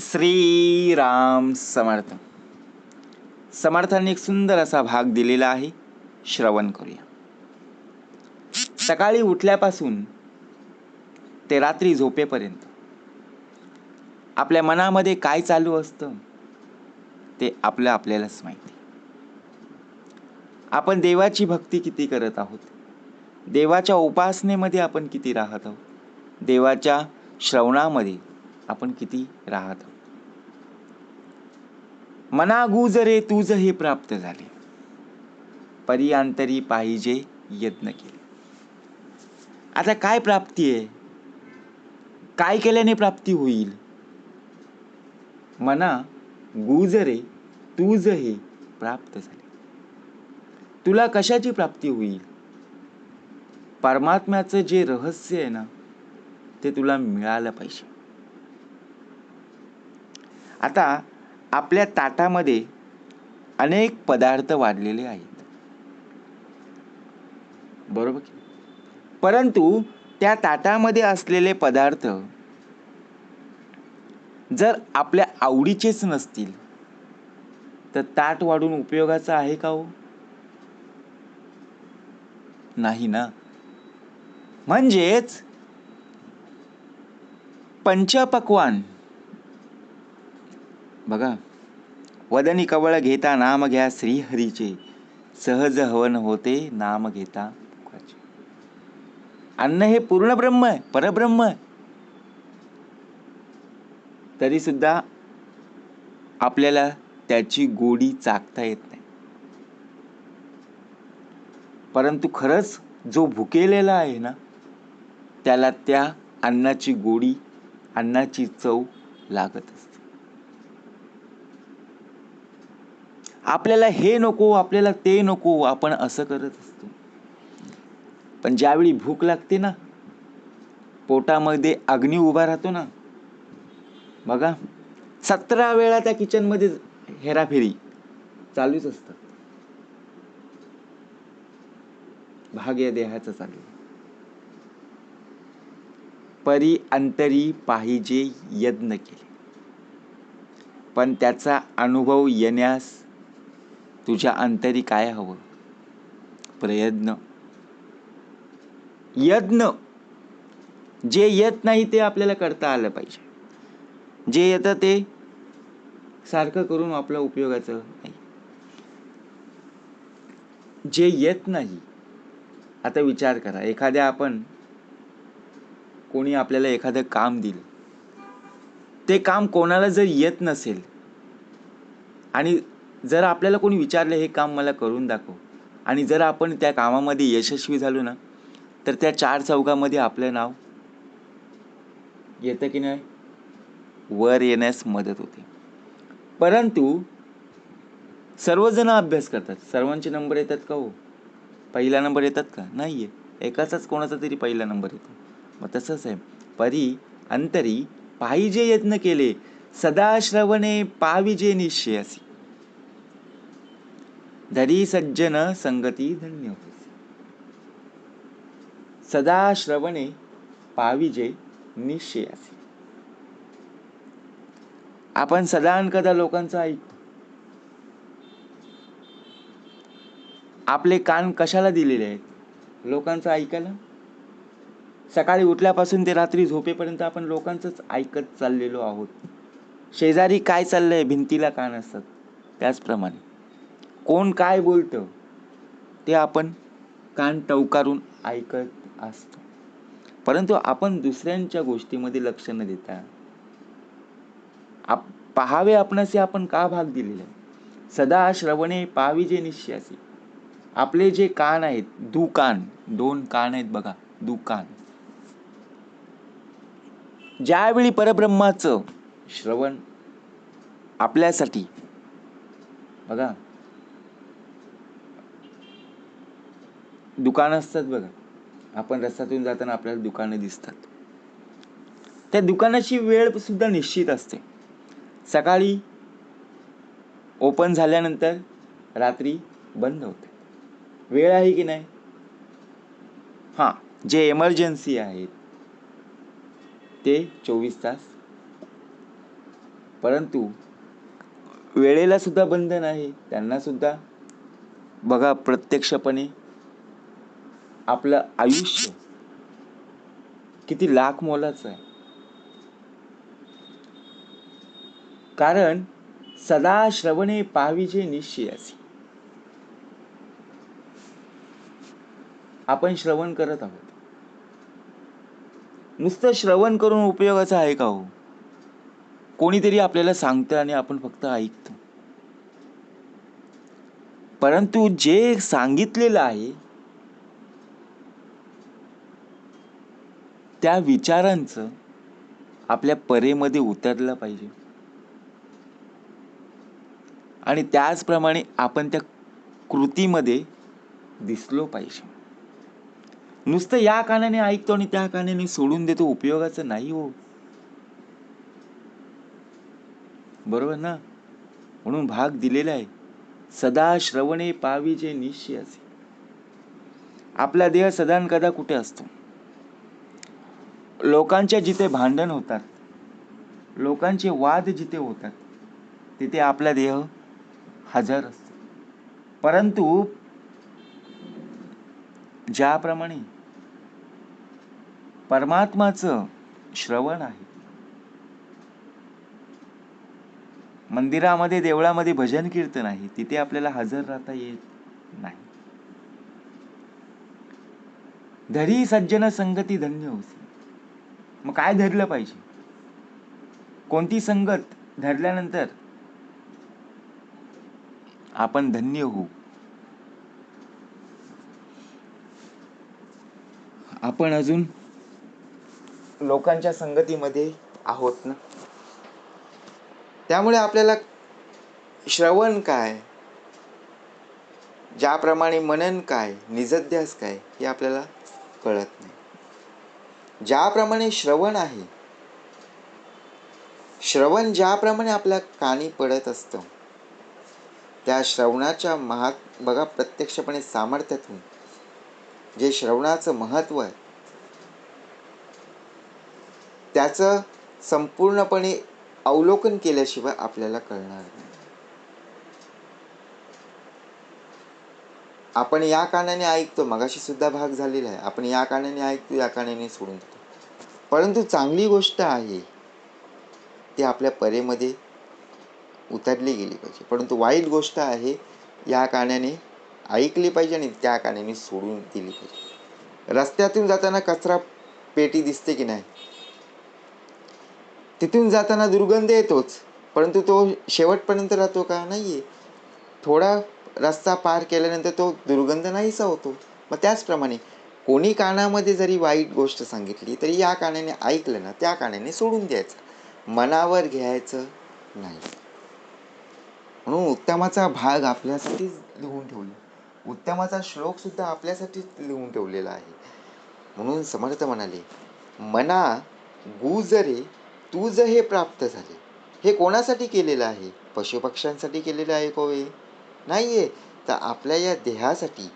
श्रीराम समर्थ. समर्थांनी एक सुंदर असा भाग दिलेला आहे. श्रवण करूया. सकाळी उठल्यापासून ते रात्री झोपेपर्यंत आपल्या मनामध्ये काय चालू असतं ते आपलं आपल्यालाच माहिती. आपण देवाची भक्ती किती करत आहोत? देवाच्या उपासनेमध्ये आपण किती राहत आहोत? देवाच्या श्रवणामध्ये आपण किती राहत आहोत. मना तुझ हे प्राप्त झाले. परियांतरी पाहिजे यत्न केले. आता काय प्राप्ती आहे? काय केल्याने प्राप्ती होईल? मना गुजरे तुझ हे प्राप्त झाले. तुला कशाची प्राप्ती होईल? परमात्म्याचं जे रहस्य आहे ना ते तुला मिळालं पाहिजे. आता आपल्या ताटामध्ये अनेक पदार्थ वाढलेले आहेत. बरोबर परंतु त्या ताटामध्ये असलेले पदार्थ जर आपल्या आवडीचेच नसतील तर ताट वाढून उपयोगाचं आहे का हो? नाही ना. म्हणजेच पंचपक्वान बघा. वदनी कवळ घेता नाम घ्या श्रीहरीचे. सहज हवन होते नाम घेता अन्न हे पूर्ण ब्रह्म आहे परब्रह्म आहे. तरी सुद्धा आपल्याला त्याची गोडी चाकता येत नाही. परंतु खरंच जो भुकेलेला आहे ना त्याला त्या अन्नाची गोडी अन्नाची चव लागत असते आपल्याला हे नको आपल्याला ते नको आपण असं करत असतो. पण ज्यावेळी भूक लागते ना पोटामध्ये अग्नी उभा राहतो ना बघा सतरा वेळा त्या किचनमध्ये हेराफेरी चालूच असतात भाग या देहाचा चालू. परी अंतरी पाहिजे यज्ञ केले. पण त्याचा अनुभव येण्यास तुझ्या अंतरी काय हवं? प्रयत्न. यत्न. जे येत नाही ते आपल्याला करता आलं पाहिजे. जे येतं ते सारखं करून आपल्या उपयोगाचं नाही. जे येत नाही आता विचार करा. एखाद्या आपण कोणी आपल्याला एखादं काम दिलं. ते काम कोणाला जर येत नसेल आणि जर आपल्याला कोणी विचारलं हे काम मला करून दाखव. आणि जर आपण त्या कामामध्ये यशस्वी झालो ना तर त्या चार चौकामध्ये आपलं नाव येतं की नाही? वर येण्यास मदत होते. परंतु सर्वजण अभ्यास करतात. सर्वांचे नंबर येतात का हो? पहिला नंबर येतात का? नाही आहे एकाचाच कोणाचा तरी पहिला नंबर येतो. मग तसंच आहे. परी अंतरी पाहिजे यत्न केले सदा श्रवणे पाविजे निश्चयासी धरी सज्जन संगती धन्य होते सदा श्रवणे पाविजे निश्चयाचे आपण सदा कदा लोकांचं ऐकतो आपले कान कशाला दिलेले आहेत? लोकांचं ऐकायला? सकाळी उठल्यापासून ते रात्री झोपेपर्यंत आपण लोकांचंच ऐकत चाललेलो आहोत. शेजारी काय चाललंय भिंतीला कान असतात? त्याचप्रमाणे. कोण काय बोलतं ते आपण कान टवकारून ऐकत असतो. परंतु आपण दुसऱ्यांच्या गोष्टीमध्ये लक्ष न देता आप पहावे आपणासे आपण का भाग दिलेला आहे? सदा श्रवणे पाविजे निश्चयासी आपले जे कान आहेत दुकान दोन कान आहेत बघा दुकान ज्यावेळी परब्रह्माचं श्रवण आपल्यासाठी बघा दुकान असतात बघा. आपण रस्त्यातून जाताना आपल्याला दुकानं दिसतात. त्या दुकानाची वेळ सुद्धा निश्चित असते. सकाळी ओपन झाल्यानंतर रात्री बंद होते. वेळ आहे की नाही? हां जे एमर्जन्सी आहेत ते चोवीस तास. परंतु वेळेला सुद्धा बंधन आहे. त्यांना सुद्धा बघा प्रत्यक्षपणे आपलं आयुष्य किती लाख मोलाचं आहे. कारण सदा श्रवणे पाविजे निश्चयासी. आपण श्रवण करत आहोत. नुसतं श्रवण करून उपयोगाचं आहे का हो? कोणीतरी आपल्याला सांगतं आणि आपण फक्त ऐकतो. परंतु जे सांगितलेलं आहे त्या विचारांचं आपल्या परेमध्ये उतरलं पाहिजे. आणि त्याचप्रमाणे आपण त्या कृतीमध्ये दिसलो पाहिजे. नुसतं या कानाने ऐकतो आणि त्या कानाने सोडून देतो उपयोगाचं नाही हो. बरोबर ना? म्हणून भाग दिलेला आहे. सदा श्रवणे पाविजे निश्चय असे आपला देह सदानकदा कुठे असतो? लोकांच्या जिथे भांडण होतात लोकांचे वाद जिथे होतात तिथे आपला देह हजर असतो. परंतु ज्याप्रमाणे परमात्माचं श्रवण आहे मंदिरामध्ये देवळामध्ये भजन कीर्तन आहे तिथे आपल्याला हजर राहता येत नाही. धरी सज्जन संगती धन्य होती मग काय धरलं पाहिजे? कोणती संगत धरल्यानंतर आपण धन्य होऊ? आपण अजून लोकांच्या संगतीमध्ये आहोत ना? त्यामुळे आपल्याला श्रवण काय? ज्याप्रमाणे मनन काय? निजध्यास काय? हे आपल्याला कळत नाही. ज्याप्रमाणे श्रवण आहे. श्रवण ज्याप्रमाणे आपल्या कानी पडत असतं त्या श्रवणाच्या महात बघा प्रत्यक्षपणे सामर्थ्यातून जे श्रवणाचं महत्त्व आहे त्याचं संपूर्णपणे अवलोकन केल्याशिवाय आपल्याला कळणार नाही. आपण या कानाने ऐकतो मगाशी सुद्धा भाग झालेला आहे. आपण या कानाने ऐकतो या कानाने सोडून देतो. परंतु चांगली गोष्ट आहे ती आपल्या परेमध्ये उतरली गेली पाहिजे. परंतु वाईट गोष्ट आहे या कानाने ऐकली पाहिजे आणि त्या कानाने सोडून दिली पाहिजे. रस्त्यातून जाताना कचरा पेटी दिसते की नाही? तिथून जाताना दुर्गंध येतोच परंतु तो शेवटपर्यंत राहतो का? नाही थोडा रस्ता पार केल्यानंतर तो दुर्गंध नाहीसा होतो. मग त्याचप्रमाणे कोणी कानामध्ये जरी वाईट गोष्ट सांगितली तरी या कानाने ऐकलं ना त्या कानाने सोडून द्यायचं. मनावर घ्यायचं नाही. म्हणून उत्तमाचा भाग आपल्यासाठीच लिहून ठेवला. उत्तमाचा श्लोक सुद्धा आपल्यासाठीच लिहून ठेवलेला आहे. म्हणून समर्थ म्हणाले मना गुजरे तुझ हे प्राप्त झाले. हे कोणासाठी केलेलं आहे? पशुपक्ष्यांसाठी केलेलं आहे कोवे? नाही आहे तर आपल्या या देहासाठी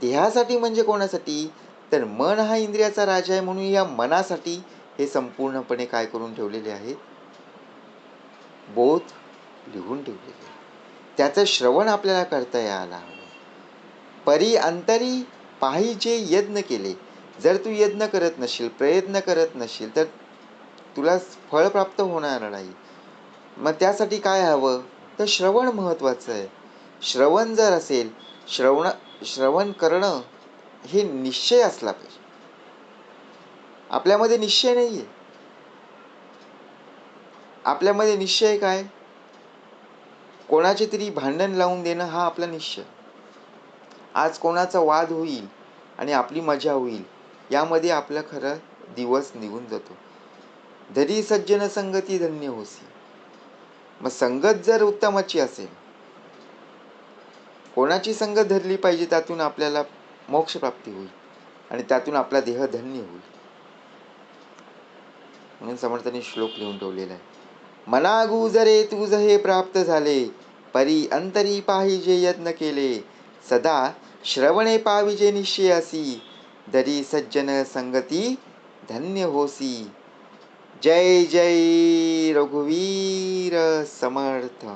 देहासाठी म्हणजे कोणासाठी? तर मन हा इंद्रियाचा राजा आहे म्हणून या मनासाठी हे संपूर्णपणे काय करून ठेवलेले आहे बोध लिहून ठेवलेले. आहे त्याचं श्रवण आपल्याला करता यायला हवं. परी अंतरी पाहिजे यज्ञ केले जर तू यज्ञ करत नशील प्रयत्न करत नशील तर तुला फळ प्राप्त होणार नाही. मग त्यासाठी काय हवं? तर श्रवण महत्त्वाचं आहे. श्रवण जर असेल श्रवण श्रवण करणं हे निश्चय असला पाहिजे. आपल्यामध्ये निश्चय नाही आहे आपल्यामध्ये निश्चय काय? कोणाचे तरी भांडण लावून देणं हा आपला निश्चय. आज कोणाचा वाद होईल आणि आपली मजा होईल यामध्ये आपला खरं दिवस निघून जातो. धरी सज्जन संगती धन्य होसी. मग संगत जर उत्तमाची असेल कोणाची संगत धरली पाहिजे त्यातून आपल्याला मोक्ष प्राप्ती होईल आणि त्यातून आपला देह धन्य होईल. म्हणून समर्थाने श्लोक लिहून ठेवलेला आहे. मना गुजरे तुझ हे प्राप्त झाले परी अंतरी पाहिजे यत्न केले सदा श्रवणे पाविजे निश्चयासी दरी सज्जन संगती धन्य होसी. जय जय रघुवीर समर्थ.